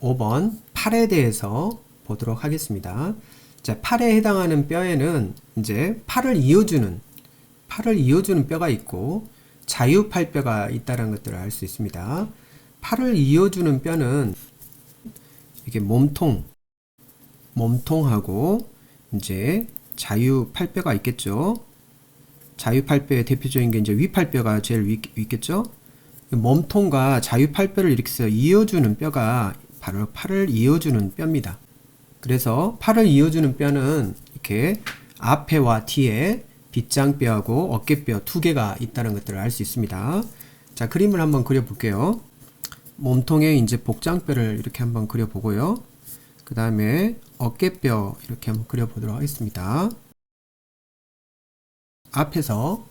5번 팔에 대해서 보도록 하겠습니다. 자, 팔에 해당하는 뼈에는 이제 팔을 이어주는 팔을 이어주는 뼈가 있고 자유팔뼈가 있다는 것들을 알 수 있습니다. 팔을 이어주는 뼈는 이게 몸통, 몸통하고 이제 자유팔뼈가 있겠죠. 자유팔뼈의 대표적인 게 이제 위팔뼈가 제일 위, 있겠죠. 몸통과 자유팔뼈를 이렇게 해서 이어주는 뼈가 바로 팔을 이어주는 뼈입니다. 그래서 팔을 이어주는 뼈는 이렇게 앞에와 뒤에 빗장뼈하고 어깨뼈 두 개가 있다는 것들을 알 수 있습니다. 자, 그림을 한번 그려볼게요. 몸통에 이제 복장뼈를 이렇게 한번 그려보고요. 그 다음에 어깨뼈 이렇게 한번 그려보도록 하겠습니다. 앞에서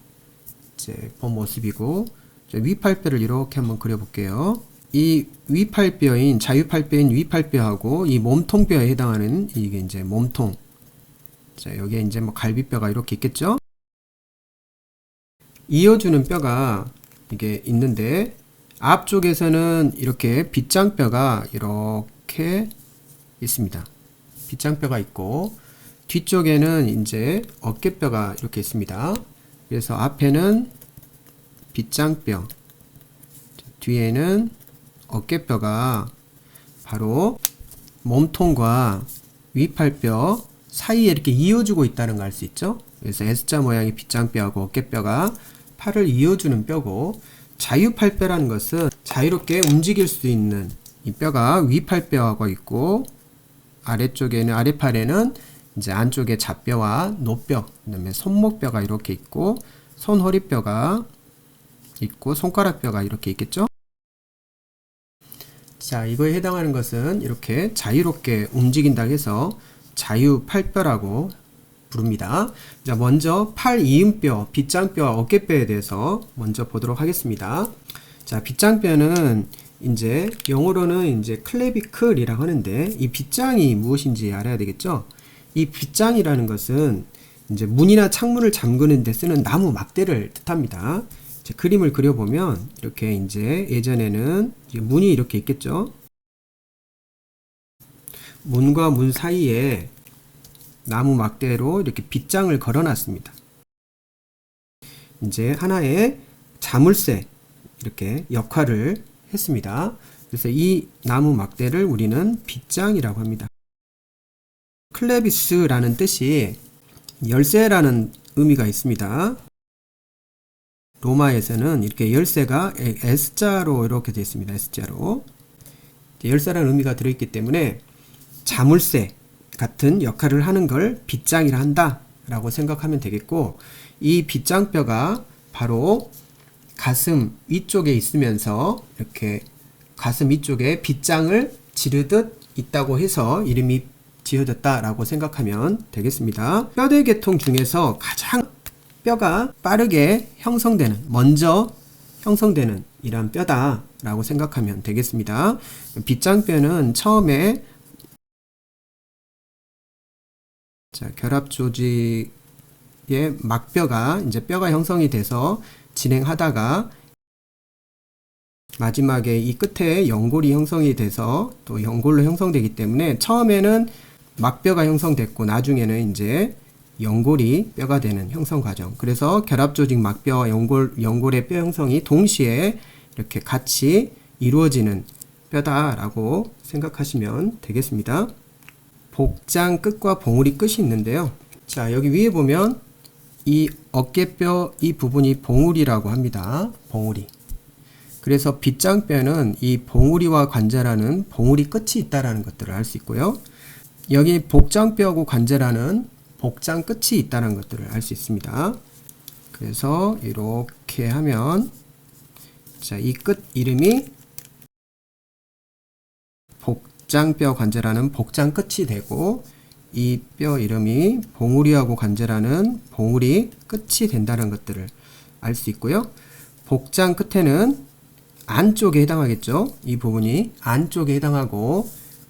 이제 본 모습이고 위팔뼈를 이렇게 한번 그려볼게요. 이 위팔뼈인 자유팔뼈인 위팔뼈하고 이 몸통뼈에 해당하는 이게 이제 몸통. 자 여기에 이제 뭐 갈비뼈가 이렇게 있겠죠. 이어주는 뼈가 이게 있는데 앞쪽에서는 이렇게 빗장뼈가 이렇게 있습니다. 빗장뼈가 있고 뒤쪽에는 이제 어깨뼈가 이렇게 있습니다. 그래서 앞에는 빗장뼈, 뒤에는 어깨뼈가 바로 몸통과 위팔뼈 사이에 이렇게 이어주고 있다는 걸 알 수 있죠. 그래서 S자 모양의 빗장뼈하고 어깨뼈가 팔을 이어주는 뼈고 자유팔뼈라는 것은 자유롭게 움직일 수 있는 이 뼈가 위팔뼈하고 있고 아래쪽에는 아래팔에는 이제 안쪽에 잡뼈와 노뼈, 그다음에 손목뼈가 이렇게 있고 손허리뼈가 있고 손가락뼈가 이렇게 있겠죠? 자, 이거에 해당하는 것은 이렇게 자유롭게 움직인다 해서 자유팔뼈라고 부릅니다. 자, 먼저 팔 이음뼈, 빗장뼈와 어깨뼈에 대해서 먼저 보도록 하겠습니다. 자, 빗장뼈는 이제 영어로는 이제 클레비클이라고 하는데 이 빗장이 무엇인지 알아야 되겠죠? 이 빗장이라는 것은 이제 문이나 창문을 잠그는 데 쓰는 나무 막대를 뜻합니다. 그림을 그려보면 이렇게 이제 예전에는 이제 문이 이렇게 있겠죠. 문과 문 사이에 나무 막대로 이렇게 빗장을 걸어놨습니다. 이제 하나의 자물쇠 이렇게 역할을 했습니다. 그래서 이 나무 막대를 우리는 빗장이라고 합니다. 클레비스라는 뜻이 열쇠라는 의미가 있습니다. 로마에서는 이렇게 열쇠가 S자로 이렇게 되어 있습니다. S자로. 열쇠라는 의미가 들어있기 때문에 자물쇠 같은 역할을 하는 걸 빗장이라 한다. 라고 생각하면 되겠고, 이 빗장뼈가 바로 가슴 위쪽에 있으면서 이렇게 가슴 위쪽에 빗장을 지르듯 있다고 해서 이름이 지어졌다라고 생각하면 되겠습니다. 뼈대 계통 중에서 가장 뼈가 빠르게 형성되는, 먼저 형성되는 이런 뼈다라고 생각하면 되겠습니다. 빗장뼈는 처음에 자, 결합 조직의 막뼈가 이제 뼈가 형성이 돼서 진행하다가 마지막에 이 끝에 연골이 형성이 돼서 또 연골로 형성되기 때문에 처음에는 막뼈가 형성됐고 나중에는 이제 연골이 뼈가 되는 형성 과정. 그래서 결합 조직 막뼈와 연골 연골의 뼈 형성이 동시에 이렇게 같이 이루어지는 뼈다라고 생각하시면 되겠습니다. 복장 끝과 봉우리 끝이 있는데요. 자, 여기 위에 보면 이 어깨뼈 이 부분이 봉우리라고 합니다. 봉우리. 그래서 빗장뼈는 이 봉우리와 관절하는 봉우리 끝이 있다라는 것들을 알 수 있고요. 여기 복장뼈하고 관절하는 복장 끝이 있다는 것들을 알 수 있습니다. 그래서 이렇게 하면 자, 이 끝 이름이 복장뼈 관절하는 복장 끝이 되고 이 뼈 이름이 봉우리하고 관절하는 봉우리 끝이 된다는 것들을 알 수 있고요. 복장 끝에는 안쪽에 해당하겠죠. 이 부분이 안쪽에 해당하고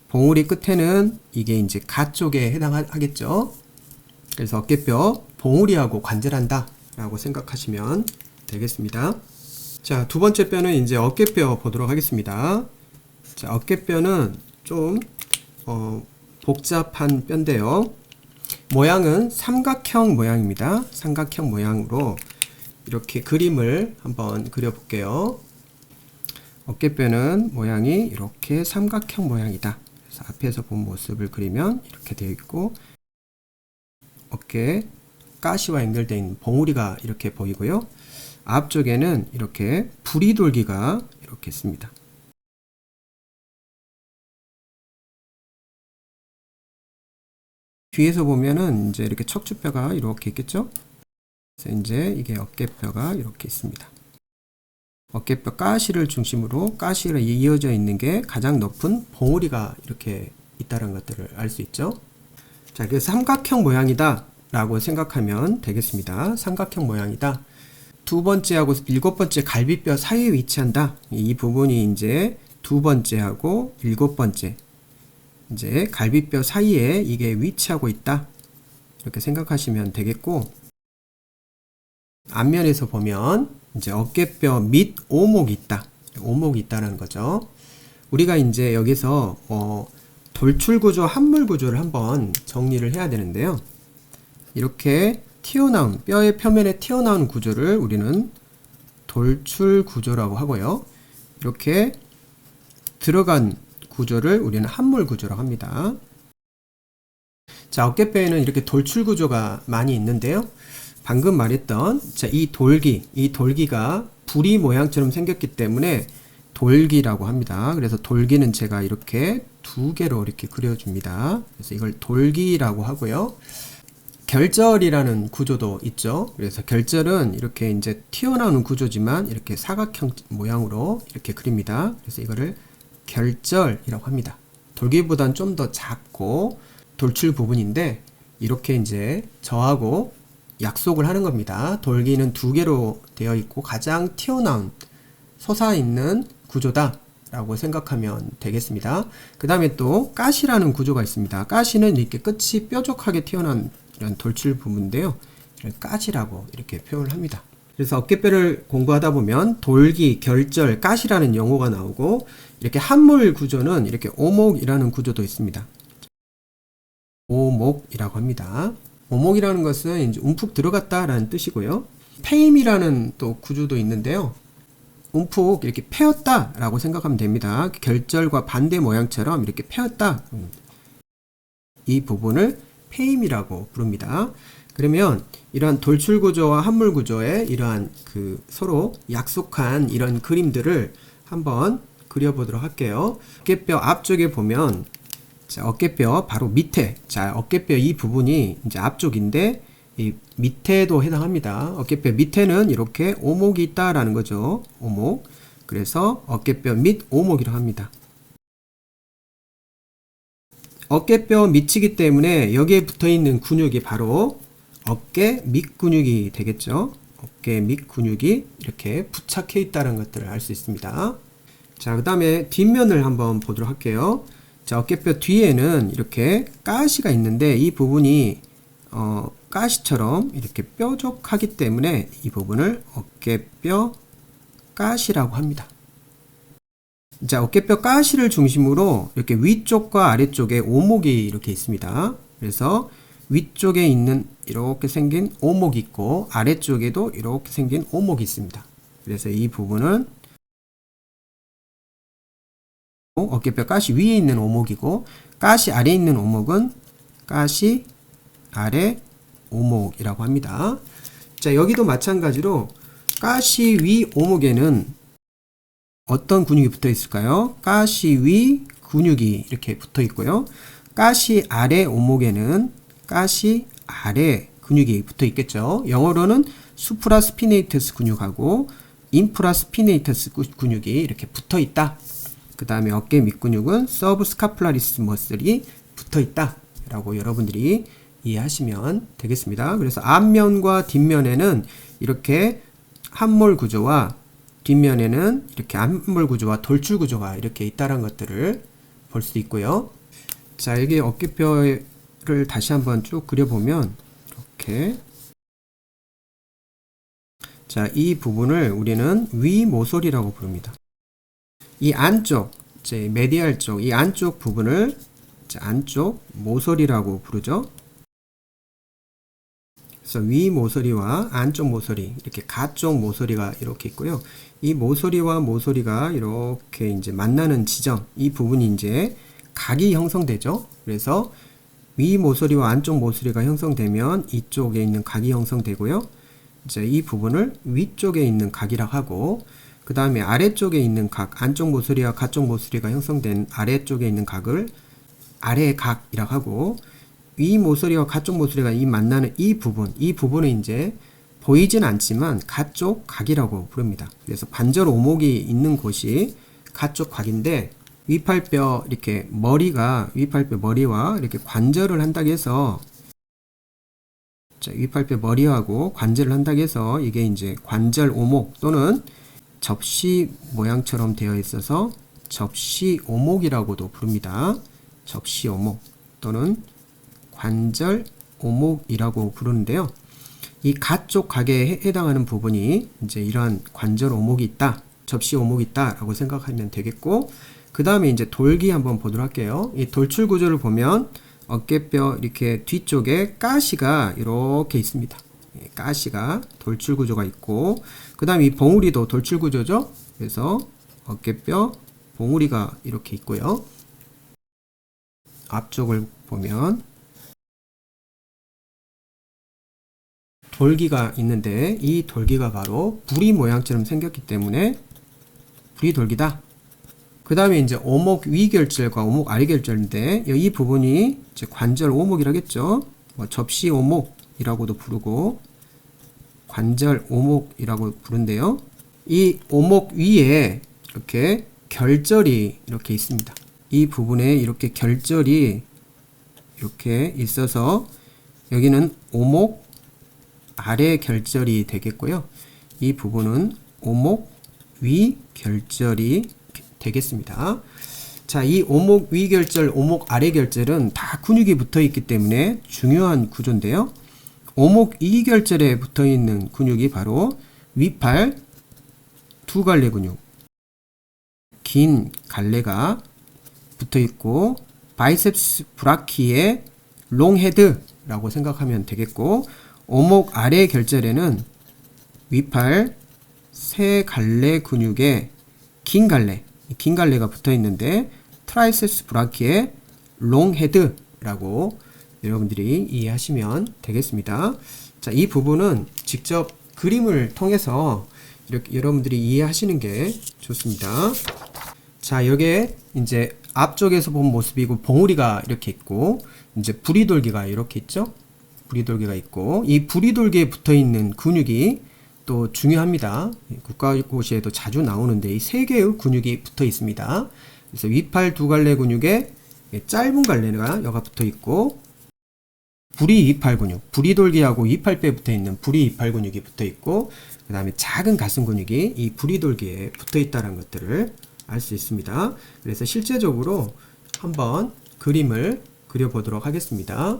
봉우리 끝에는 이게 이제 가 쪽에 해당하겠죠. 그래서 어깨뼈 봉우리하고 관절한다 라고 생각하시면 되겠습니다. 자, 두 번째 뼈는 이제 어깨뼈 보도록 하겠습니다. 자, 어깨뼈는 좀 어, 복잡한 뼈인데요. 모양은 삼각형 모양입니다. 삼각형 모양으로 이렇게 그림을 한번 그려볼게요. 어깨뼈는 모양이 이렇게 삼각형 모양이다. 그래서 앞에서 본 모습을 그리면 이렇게 되어 있고 어깨 가시와 있는 봉우리가 이렇게 보이고요. 앞쪽에는 이렇게 부리돌기가 이렇게 있습니다. 뒤에서 보면은 이제 이렇게 척추뼈가 이렇게 있겠죠? 그래서 이제 이게 어깨뼈가 이렇게 있습니다. 어깨뼈 가시를 중심으로 가시가 이어져 있는 게 가장 높은 봉우리가 이렇게 있다는 것들을 알 수 있죠. 자, 그래서 삼각형 모양이다 라고 생각하면 되겠습니다. 삼각형 모양이다. 두 번째하고 일곱 번째 갈비뼈 사이에 위치한다. 이 부분이 이제 두 번째하고 일곱 번째 이제 갈비뼈 사이에 이게 위치하고 있다. 이렇게 생각하시면 되겠고 앞면에서 보면 이제 어깨뼈 밑 오목이 있다. 오목이 있다는 거죠. 우리가 이제 여기서 어, 돌출 구조, 함물 구조를 한번 정리를 해야 되는데요. 이렇게 튀어나온 뼈의 표면에 튀어나온 구조를 우리는 돌출 구조라고 하고요. 이렇게 들어간 구조를 우리는 함물 구조라고 합니다. 자, 어깨뼈에는 이렇게 돌출 구조가 많이 있는데요. 방금 말했던 자, 이 돌기, 이 돌기가 부리 모양처럼 생겼기 때문에 돌기라고 합니다. 그래서 돌기는 제가 이렇게 두 개로 이렇게 그려줍니다. 그래서 이걸 돌기라고 하고요. 결절이라는 구조도 있죠. 그래서 결절은 이렇게 이제 튀어나오는 구조지만 이렇게 사각형 모양으로 이렇게 그립니다. 그래서 이거를 결절이라고 합니다. 돌기보다는 좀더 작고 돌출 부분인데 이렇게 이제 저하고 약속을 하는 겁니다. 돌기는 두 개로 되어 있고 가장 튀어나온 솟아 있는 구조다. 라고 생각하면 되겠습니다. 그 다음에 또 가시라는 구조가 있습니다. 가시는 이렇게 끝이 뾰족하게 튀어나온 이런 돌출 부분인데요. 이런 가시라고 이렇게 표현을 합니다. 그래서 어깨뼈를 공부하다 보면 돌기, 결절, 가시라는 용어가 나오고 이렇게 한물 구조는 이렇게 오목이라는 구조도 있습니다. 오목이라고 합니다. 오목이라는 것은 이제 움푹 들어갔다라는 뜻이고요. 페임이라는 또 구조도 있는데요. 움푹 이렇게 패였다라고 생각하면 됩니다. 결절과 반대 모양처럼 이렇게 패였다. 이 부분을 페임이라고 부릅니다. 그러면 이러한 돌출 구조와 함물 구조의 이러한 그 서로 약속한 이런 그림들을 한번 그려보도록 할게요. 어깨뼈 앞쪽에 보면 자, 어깨뼈 바로 밑에 자 어깨뼈 이 부분이 이제 앞쪽인데 이 밑에도 해당합니다. 어깨뼈 밑에는 이렇게 오목이 있다라는 거죠. 오목. 그래서 어깨뼈 밑 오목이라고 합니다. 어깨뼈 밑이기 때문에 여기에 붙어 있는 근육이 바로 어깨 밑 근육이 되겠죠. 어깨 밑 근육이 이렇게 부착해 있다는 것들을 알 수 있습니다. 자, 그 다음에 뒷면을 한번 보도록 할게요. 자, 어깨뼈 뒤에는 이렇게 가시가 있는데 이 부분이 어, 가시처럼 이렇게 뾰족하기 때문에 이 부분을 어깨뼈 가시라고 합니다. 자, 어깨뼈 가시를 중심으로 이렇게 위쪽과 아래쪽에 오목이 이렇게 있습니다. 그래서 위쪽에 있는 이렇게 생긴 오목이 있고 아래쪽에도 이렇게 생긴 오목이 있습니다. 그래서 이 부분은 어깨뼈 가시 위에 있는 오목이고 가시 아래에 있는 오목은 가시 아래 오목이라고 합니다. 자, 여기도 마찬가지로 가시 위 오목에는 어떤 근육이 붙어 있을까요? 가시 위 근육이 이렇게 붙어 있고요. 가시 아래 오목에는 가시 아래 근육이 붙어 있겠죠. 영어로는 수프라스피네이터스 근육하고 인프라스피네이터스 근육이 이렇게 붙어 있다. 그 다음에 어깨 밑근육은 서브스카플라리스 머슬이 붙어 있다. 라고 여러분들이 이해하시면 되겠습니다. 그래서 앞면과 뒷면에는 이렇게 함몰 구조와 뒷면에는 이렇게 앞몰 구조와 돌출 구조가 이렇게 있다는 것들을 볼 수 있고요. 자, 여기 어깨뼈를 다시 한번 쭉 그려보면 이렇게 자, 이 부분을 우리는 위모솔이라고 부릅니다. 이 안쪽, 이제 메디알 쪽, 이 안쪽 부분을 안쪽 모서리라고 부르죠. 그래서 위 모서리와 안쪽 모서리, 이렇게 가쪽 모서리가 이렇게 있고요. 이 모서리와 모서리가 이렇게 이제 만나는 지점, 이 부분이 이제 각이 형성되죠. 그래서 위 모서리와 안쪽 모서리가 형성되면 이쪽에 있는 각이 형성되고요. 이제 이 부분을 위쪽에 있는 각이라고 하고 그 다음에 아래쪽에 있는 각 안쪽 모서리와 가쪽 모서리가 형성된 아래쪽에 있는 각을 아래 각이라고 하고 위 모서리와 가쪽 모서리가 이 만나는 이 부분 이 부분은 이제 보이진 않지만 가쪽 각이라고 부릅니다. 그래서 관절 오목이 있는 곳이 가쪽 각인데 위팔뼈 이렇게 머리가 위팔뼈 머리와 이렇게 관절을 한다고 해서 자, 위팔뼈 머리하고 관절을 한다고 해서 이게 이제 관절 오목 또는 접시 모양처럼 되어 있어서 접시 오목이라고도 부릅니다. 접시 오목 또는 관절 오목이라고 부르는데요. 이 가쪽 각에 해당하는 부분이 이제 이러한 관절 오목이 있다, 접시 오목이 있다라고 생각하면 되겠고, 그 다음에 이제 돌기 한번 보도록 할게요. 이 돌출 구조를 보면 어깨뼈 이렇게 뒤쪽에 가시가 이렇게 있습니다. 예, 가시가 돌출 구조가 있고, 그 다음에 이 봉우리도 돌출 구조죠. 그래서 어깨뼈 봉우리가 이렇게 있고요. 앞쪽을 보면 돌기가 있는데 이 돌기가 바로 부리 모양처럼 생겼기 때문에 부리 돌기다. 그 다음에 이제 오목 위결절과 오목 아래결절인데 이 부분이 이제 관절 오목이라겠죠. 뭐 접시 오목이라고도 부르고 관절 오목이라고 부른데요. 이 오목 위에 이렇게 결절이 이렇게 있습니다. 이 부분에 이렇게 결절이 이렇게 있어서 여기는 오목 아래 결절이 되겠고요. 이 부분은 오목 위 결절이 되겠습니다. 자, 이 오목 위 결절, 오목 아래 결절은 다 근육이 붙어 있기 때문에 중요한 구조인데요. 오목 위 결절에 붙어 있는 근육이 바로 위팔 두 갈래 근육, 긴 갈래가 붙어 있고 바이셉스 브라키의 롱헤드라고 생각하면 되겠고 오목 아래 결절에는 위팔 세 갈래 근육에 긴 갈래, 긴 갈래가 붙어 있는데 트라이셉스 브라키의 롱 헤드라고 여러분들이 이해하시면 되겠습니다. 자, 이 부분은 직접 그림을 통해서 이렇게 여러분들이 이해하시는 게 좋습니다. 자, 여기에 이제 앞쪽에서 본 모습이고 봉우리가 이렇게 있고 이제 부리돌기가 이렇게 있죠. 부리돌기가 있고 이 부리돌기에 붙어 있는 근육이 또 중요합니다. 국가고시에도 자주 나오는데 이 세 개의 근육이 붙어 있습니다. 그래서 위팔 두 갈래 근육에 짧은 갈래가 여가 붙어 있고 부리 이팔 근육, 부리 돌기하고 이팔뼈에 붙어 있는 부리 이팔 근육이 붙어 있고 그 다음에 작은 가슴 근육이 이 부리 돌기에 붙어 있다는 것들을 알 수 있습니다. 그래서 실제적으로 한번 그림을 그려보도록 하겠습니다.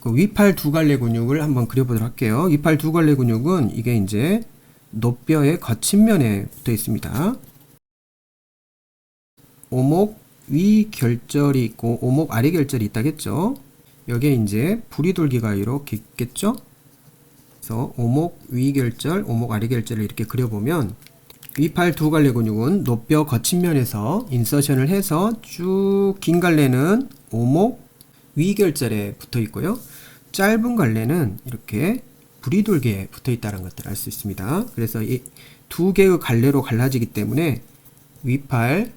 그 위팔 두 갈래 근육을 한번 그려보도록 할게요. 위팔 두 갈래 근육은 이게 이제 노뼈의 거친 면에 붙어 있습니다. 오목 위 결절이 있고 오목 아래 결절이 있다겠죠. 여기에 이제 부리돌기가 이렇게 있겠죠. 그래서 오목 위 결절, 오목 아래 결절을 이렇게 그려보면 위팔 두 갈래 근육은 노뼈 거친 면에서 인서션을 해서 쭉 긴 갈래는 오목 위결절에 붙어 있고요. 짧은 갈래는 이렇게 부리돌기에 붙어 있다는 것들을 알 수 있습니다. 그래서 이 두 개의 갈래로 갈라지기 때문에 위팔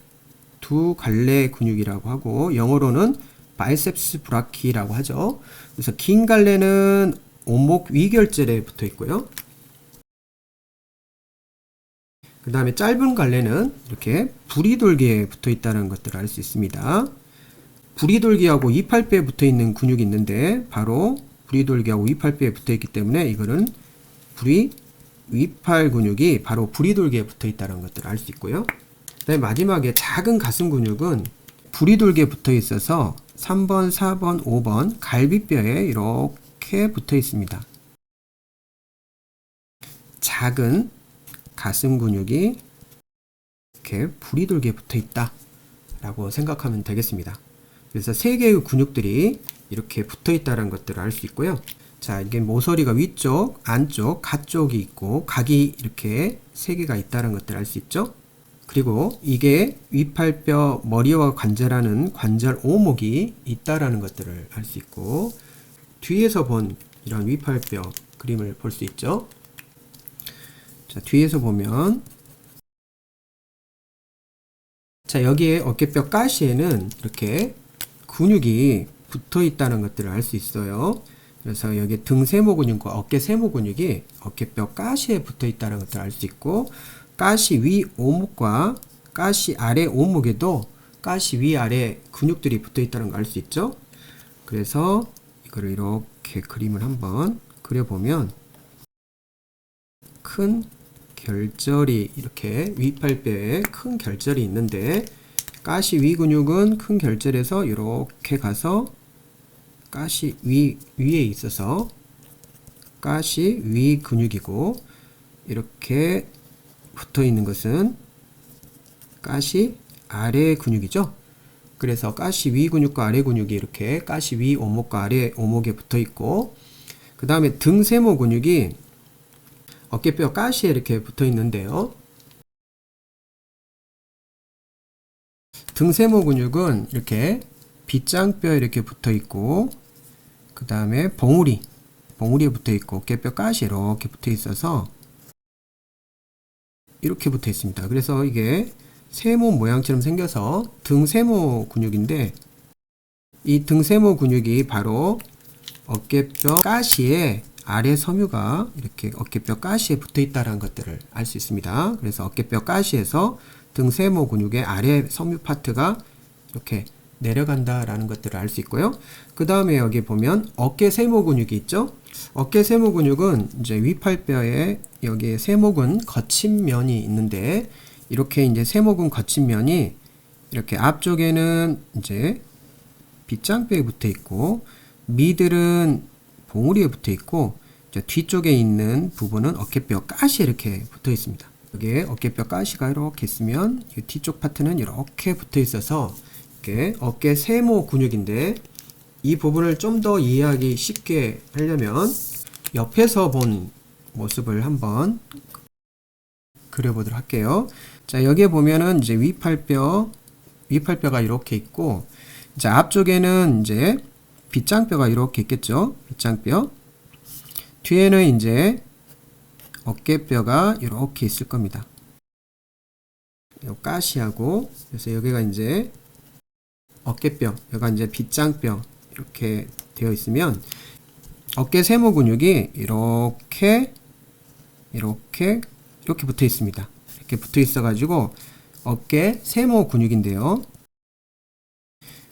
두 갈래 근육이라고 하고 영어로는 바이셉스 브라키라고 하죠. 그래서 긴 갈래는 오목 위결절에 붙어 있고요. 그 다음에 짧은 갈래는 이렇게 부리돌기에 붙어 있다는 것들을 알 수 있습니다. 부리돌기하고 이팔뼈에 붙어 있는 근육이 있는데 바로 부리돌기하고 이팔뼈에 붙어 있기 때문에 이거는 부리 위팔 근육이 바로 부리돌기에 붙어 있다는 것들을 알 수 있고요. 그다음에 마지막에 작은 가슴 근육은 돌게 붙어 있어서 3번, 4번, 5번 갈비뼈에 이렇게 붙어 있습니다. 작은 가슴 근육이 이렇게 돌게 붙어 있다. 라고 생각하면 되겠습니다. 그래서 세 개의 근육들이 이렇게 붙어 있다는 것들을 알 수 있고요. 자, 이게 모서리가 위쪽, 안쪽, 가쪽이 있고 각이 이렇게 세 개가 있다는 것들을 알 수 있죠. 그리고 이게 위팔뼈 머리와 관절하는 관절 오목이 있다라는 것들을 알 수 있고 뒤에서 본 이런 위팔뼈 그림을 볼 수 있죠. 자, 뒤에서 보면 자, 여기에 어깨뼈 가시에는 이렇게 근육이 붙어 있다는 것들을 알 수 있어요. 그래서 여기 등 세모 근육과 어깨 세모 근육이 어깨뼈 가시에 붙어 있다는 것들을 알 수 있고 가시 위 오목과 가시 아래 오목에도 가시 위 아래 근육들이 붙어 있다는 걸 알 수 있죠. 그래서 이거를 이렇게 그림을 한번 그려보면 큰 결절이 이렇게 위팔뼈에 큰 결절이 있는데 가시 위 근육은 큰 결절에서 이렇게 가서 가시 위 위에 있어서 가시 위 근육이고 이렇게 붙어 있는 것은 가시 아래 근육이죠. 그래서 가시 위 근육과 아래 근육이 이렇게 가시 위 오목과 아래 오목에 붙어 있고 그 다음에 등 세모 근육이 어깨뼈 가시에 이렇게 붙어 있는데요. 등세모 근육은 이렇게 빗장뼈에 이렇게 붙어 있고 그 다음에 봉우리 봉우리에 붙어 있고 어깨뼈 가시에 이렇게 붙어 있어서 이렇게 붙어 있습니다. 그래서 이게 세모 모양처럼 생겨서 등세모 근육인데 이 등세모 근육이 바로 어깨뼈 가시에 아래 섬유가 이렇게 어깨뼈 가시에 붙어 있다는 것들을 알 수 있습니다. 그래서 어깨뼈 가시에서 등 세모 근육의 아래 섬유 파트가 이렇게 내려간다라는 것들을 알 수 있고요. 그 다음에 여기 보면 어깨 세모 근육이 있죠. 어깨 세모 근육은 이제 위팔뼈에 여기 세모근 거친 면이 있는데 이렇게 이제 세모근 거친 면이 이렇게 앞쪽에는 이제 빗장뼈에 붙어 있고 미들은 봉우리에 붙어 있고 뒤쪽에 있는 부분은 어깨뼈 가시에 이렇게 붙어 있습니다. 여기에 어깨뼈 가시가 이렇게 있으면 이 뒤쪽 파트는 이렇게 붙어 있어서 이렇게 어깨 세모 근육인데 이 부분을 좀 더 이해하기 쉽게 하려면 옆에서 본 모습을 한번 그려보도록 할게요. 자, 여기에 보면은 이제 위팔뼈, 위팔뼈가 이렇게 있고, 이제 앞쪽에는 이제 빗장뼈가 이렇게 있겠죠. 빗장뼈. 뒤에는 이제 어깨뼈가 이렇게 있을 겁니다. 요 가시하고 그래서 여기가 이제 어깨뼈, 여기가 이제 빗장뼈 이렇게 되어 있으면 어깨 세모 근육이 이렇게 이렇게 이렇게 붙어 있습니다. 이렇게 붙어 있어 가지고 어깨 세모 근육인데요.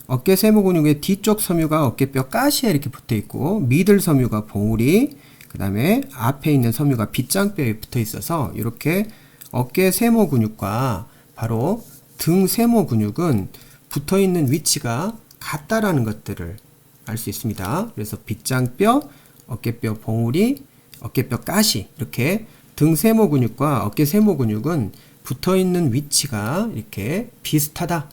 어깨 세모 근육의 뒤쪽 섬유가 어깨뼈 가시에 이렇게 붙어 있고 미들 섬유가 봉우리 그 다음에 앞에 있는 섬유가 빗장뼈에 붙어 있어서 이렇게 어깨 세모 근육과 바로 등 세모 근육은 붙어 있는 위치가 같다라는 것들을 알 수 있습니다. 그래서 빗장뼈, 어깨뼈 봉우리, 어깨뼈 가시 이렇게 등 세모 근육과 어깨 세모 근육은 붙어 있는 위치가 이렇게 비슷하다.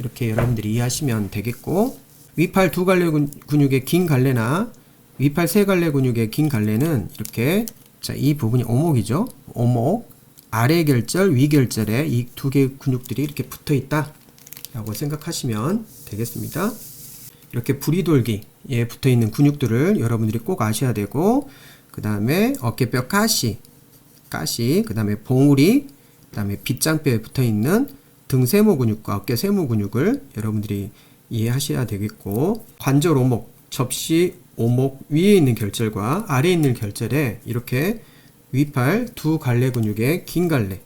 이렇게 여러분들이 이해하시면 되겠고 위팔 두 갈래 근육의 긴 갈래나 위팔 세 갈래 근육의 긴 갈래는 이렇게 자, 이 부분이 오목이죠. 오목 아래 결절, 위 결절에 이 두 개의 근육들이 이렇게 붙어 있다. 라고 생각하시면 되겠습니다. 이렇게 부리돌기에 붙어 있는 근육들을 여러분들이 꼭 아셔야 되고 그 다음에 어깨뼈 가시, 가시, 그 다음에 봉우리, 그 다음에 빗장뼈에 붙어 있는 등 세모 근육과 어깨 세모 근육을 여러분들이 이해하셔야 되겠고 관절 오목, 접시 오목 위에 있는 결절과 아래에 있는 결절에 이렇게 위팔 두 갈래 근육의 긴 갈래,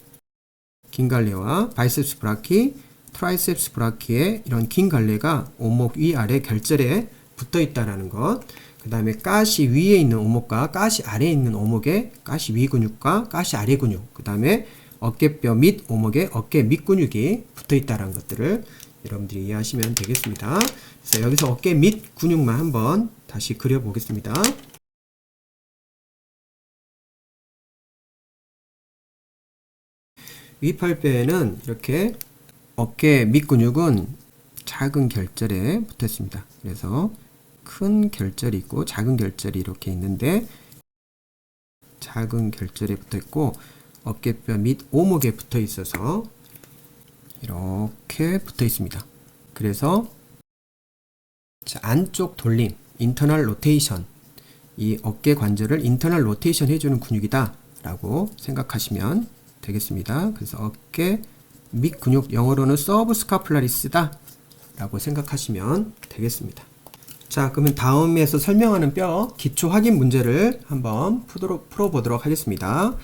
긴 갈래와 바이셉스 브라키, 트라이셉스 브라키의 이런 긴 갈래가 오목 위 아래 결절에 붙어 있다라는 것. 그 다음에 가시 위에 있는 오목과 가시 아래에 있는 오목의 가시 위 근육과 가시 아래 근육. 그 다음에 어깨뼈 및 오목의 어깨 밑 근육이 붙어 있다는 것들을 여러분들이 이해하시면 되겠습니다. 그래서 여기서 어깨 밑 근육만 한번 다시 그려보겠습니다. 위팔배에는 이렇게 어깨 밑 근육은 작은 결절에 붙어 있습니다. 그래서 큰 결절이 있고 작은 결절이 이렇게 있는데 작은 결절에 붙어 있고 어깨뼈 밑 오목에 붙어 있어서 이렇게 붙어 있습니다. 그래서 자, 안쪽 돌림, 인터널 로테이션, 이 어깨 관절을 인터널 로테이션 해주는 근육이다 라고 생각하시면 되겠습니다. 그래서 어깨 밑 근육 영어로는 서브 스카플라리스다 라고 생각하시면 되겠습니다. 자, 그러면 다음에서 설명하는 뼈 기초 확인 문제를 한번 풀도록, 풀어보도록 하겠습니다.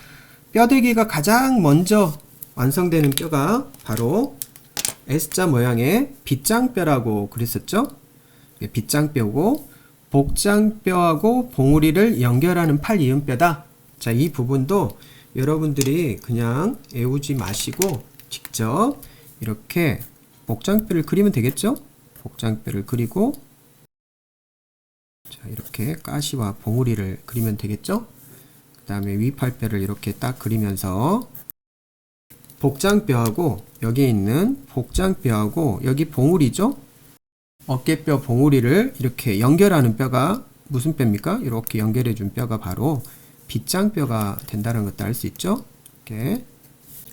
뼈대기가 가장 먼저 완성되는 뼈가 바로 S자 모양의 빗장뼈라고 그랬었죠? 이게 빗장뼈고 복장뼈하고 봉우리를 연결하는 팔 이음뼈다. 자, 이 부분도 여러분들이 그냥 외우지 마시고 직접 이렇게 복장뼈를 그리면 되겠죠? 복장뼈를 그리고 자, 이렇게 가시와 봉우리를 그리면 되겠죠? 그 다음에 위팔뼈를 이렇게 딱 그리면서 복장뼈하고 여기 있는 복장뼈하고 여기 봉우리죠? 어깨뼈 봉우리를 이렇게 연결하는 뼈가 무슨 뼈입니까? 이렇게 연결해 준 뼈가 바로 빗장뼈가 된다는 것도 알 수 있죠? 이렇게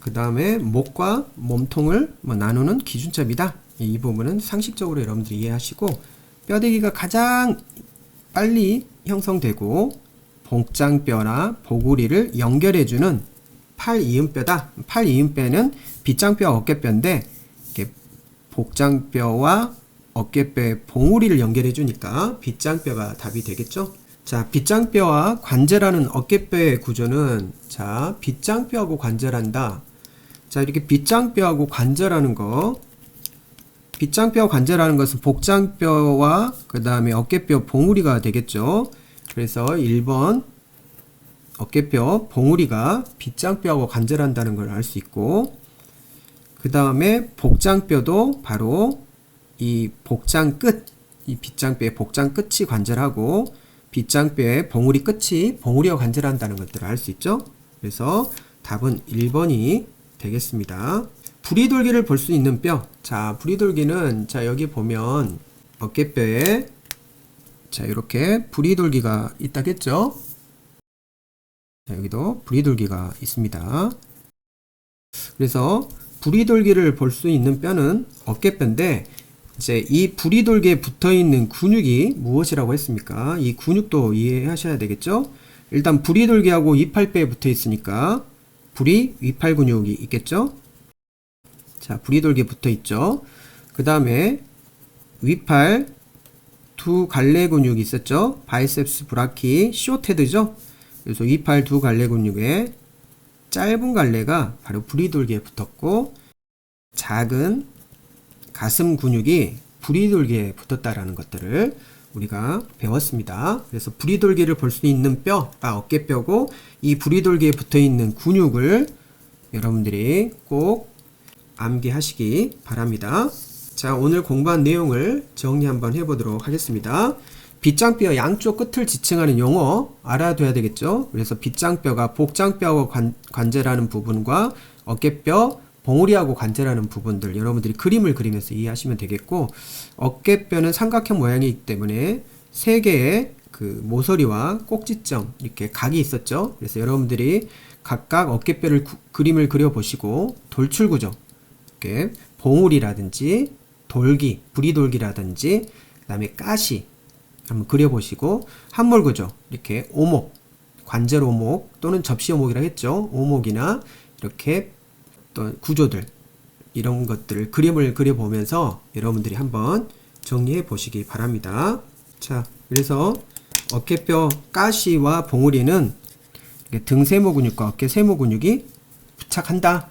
그 다음에 목과 몸통을 뭐 나누는 기준점이다. 이 부분은 상식적으로 여러분들이 이해하시고 뼈대기가 가장 빨리 형성되고 복장뼈나 보구리를 연결해주는 팔이음뼈다. 팔이음뼈는 빗장뼈 어깨뼈인데 복장뼈와 어깨뼈의 봉우리를 연결해 주니까 빗장뼈가 답이 되겠죠. 자, 빗장뼈와 관절하는 어깨뼈의 구조는 자, 빗장뼈하고 관절한다. 자, 이렇게 빗장뼈하고 관절하는 거 빗장뼈 관절하는 것은 복장뼈와 그 다음에 어깨뼈 봉우리가 되겠죠. 그래서 1번 어깨뼈 봉우리가 빗장뼈하고 관절한다는 걸 알 수 있고 그 다음에 복장뼈도 바로 이 복장 끝, 이 빗장뼈의 복장 끝이 관절하고 빗장뼈의 봉우리 끝이 봉우리와 관절한다는 것들을 알 수 있죠. 그래서 답은 1번이 되겠습니다. 부리돌기를 볼 수 있는 뼈. 자, 부리돌기는 자 여기 보면 어깨뼈에 자 이렇게 부리돌기가 있다겠죠. 자, 여기도 부리돌기가 있습니다. 그래서 부리돌기를 볼 수 있는 뼈는 어깨뼈인데 이제 이 부리돌기에 붙어 있는 근육이 무엇이라고 했습니까? 이 근육도 이해하셔야 되겠죠? 일단 부리돌기하고 이팔뼈에 붙어 있으니까 부리 위팔 근육이 있겠죠? 자, 부리돌기에 붙어 있죠. 그 다음에 위팔 두 갈래 근육이 있었죠. 바이셉스 브라키 쇼테드죠. 그래서 위팔 두 갈래 근육에 짧은 갈래가 바로 부리돌기에 붙었고 작은 가슴 근육이 부리돌기에 붙었다라는 것들을 우리가 배웠습니다. 그래서 부리돌기를 볼 수 있는 뼈가 어깨뼈고 이 부리돌기에 붙어 있는 근육을 여러분들이 꼭 암기하시기 바랍니다. 자, 오늘 공부한 내용을 정리 한번 해보도록 하겠습니다. 빗장뼈 양쪽 끝을 지칭하는 용어 알아둬야 되겠죠. 그래서 빗장뼈가 복장뼈하고 관, 관절하는 부분과 어깨뼈, 봉우리하고 관절하는 부분들 여러분들이 그림을 그리면서 이해하시면 되겠고 어깨뼈는 삼각형 모양이기 때문에 세 개의 그 모서리와 꼭지점 이렇게 각이 있었죠. 그래서 여러분들이 각각 어깨뼈를 구, 그림을 그려 보시고 돌출 구조 이렇게 봉우리라든지 돌기, 부리돌기라든지 그다음에 가시 한번 그려 보시고 한물 구조 이렇게 오목, 관절 오목 또는 접시 오목이라 했죠. 오목이나 이렇게 또 구조들 이런 것들을 그림을 그려보면서 여러분들이 한번 정리해 보시기 바랍니다. 자, 그래서 어깨뼈 가시와 봉우리는 등 세모 근육과 어깨 세모 근육이 부착한다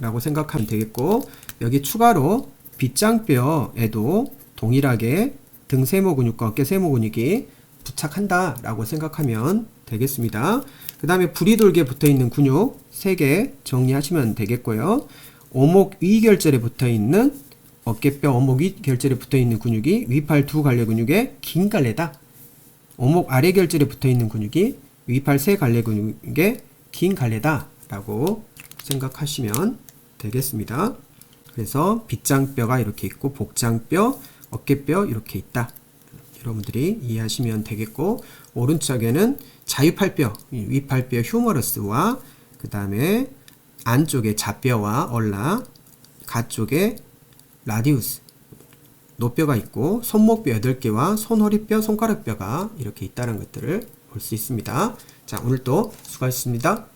라고 생각하면 되겠고 여기 추가로 빗장뼈에도 동일하게 등 세모 근육과 어깨 세모 근육이 부착한다 라고 생각하면 되겠습니다. 그 다음에 부리돌기에 붙어 있는 근육 3개 정리하시면 되겠고요. 오목 위 결절에 붙어 있는 어깨뼈, 어목 위 결절에 붙어 있는 근육이 위팔 두 갈래 근육의 긴 갈래다. 어목 아래 결절에 붙어 있는 근육이 위팔 세 갈래 근육의 긴 갈래다 라고 생각하시면 되겠습니다. 그래서 빗장뼈가 이렇게 있고 복장뼈, 어깨뼈 이렇게 있다. 여러분들이 이해하시면 되겠고 오른쪽에는 자유팔뼈, 이 위팔뼈 휴머러스와 그 다음에 안쪽에 좌뼈와 얼라, 가쪽에 라디우스, 노뼈가 있고 손목뼈 8개와 손허리뼈, 손가락뼈가 이렇게 있다는 것들을 볼 수 있습니다. 자, 오늘도 수고하셨습니다.